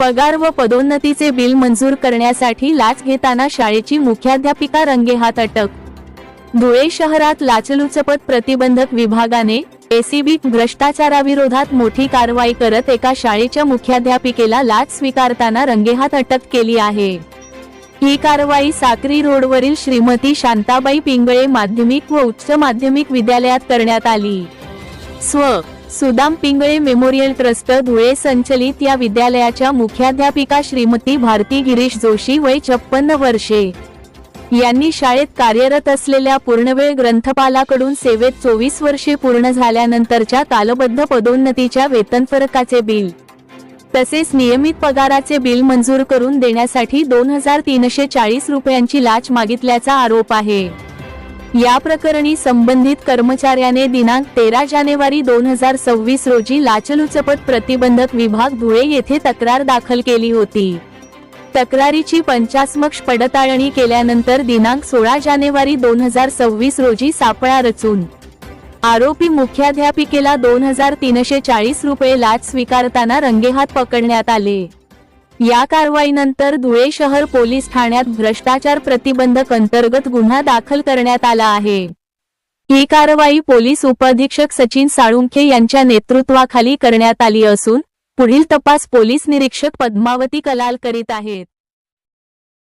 पगार व पदोन्नतीचे बिल मंजूर करण्यासाठी लाच घेताना शाळेची मुख्याध्यापिका रंगेहात अटक. धुळे शहरात लाचलुचपत प्रतिबंधक विभागाने एसीबी भ्रष्टाचाराविरोधात मोठी कारवाई करत एका शाळेच्या मुख्याध्यापिकेला लाच स्वीकारताना रंगेहात अटक केली आहे. ही कारवाई साक्री रोडवरील श्रीमती शांताबाई पिंगळे माध्यमिक व उच्च माध्यमिक विद्यालयात करण्यात आली. स्व सुदाम पिंगळे मेमोरियल ट्रस्ट धुळे संचलित या विद्यालयाच्या मुख्याध्यापिका श्रीमती भारती गिरीश जोशी वय छप्पन्न वर्षे. यांनी शाळेत कार्यरत असलेल्या पूर्णवेळ ग्रंथपालाकडून सेवेत चोवीस वर्षे पूर्ण झाल्यानंतरच्या कालबद्ध पदोन्नतीच्या वेतन फरकाचे बिल. तसेच नियमित पगाराचे बिल मंजूर करून देण्यासाठी दोन हजार तीनशे चाळीस रुपयांची लाच मागितल्याचा आरोप आहे. या प्रकरणी संबंधित कर्मचाऱ्याने दिनांक तेरा जानेवारी दोन हजार सव्वीस रोजी लाचलुचपत प्रतिबंधक विभाग धुळे येथे तक्रार दाखल केली होती. तक्रारीची पंचास्मक्ष पडताळणी केल्यानंतर दिनांक सोळा जानेवारी दोन हजार सव्वीस रोजी सापळा रचून आरोपी मुख्याध्यापिकेला दोन हजार तीनशे चाळीस रुपये लाच स्वीकारताना रंगेहात पकडण्यात आले. या कारवाईनंतर धुळे शहर पोलीस ठाण्यात भ्रष्टाचार प्रतिबंधक अंतर्गत गुन्हा दाखल करण्यात आला आहे. ही कारवाई पोलीस उपअधीक्षक सचिन साळुंखे यांच्या नेतृत्वाखाली करण्यात आली असून पुढील तपास पोलीस निरीक्षक पद्मावती कलाल करीत आहेत.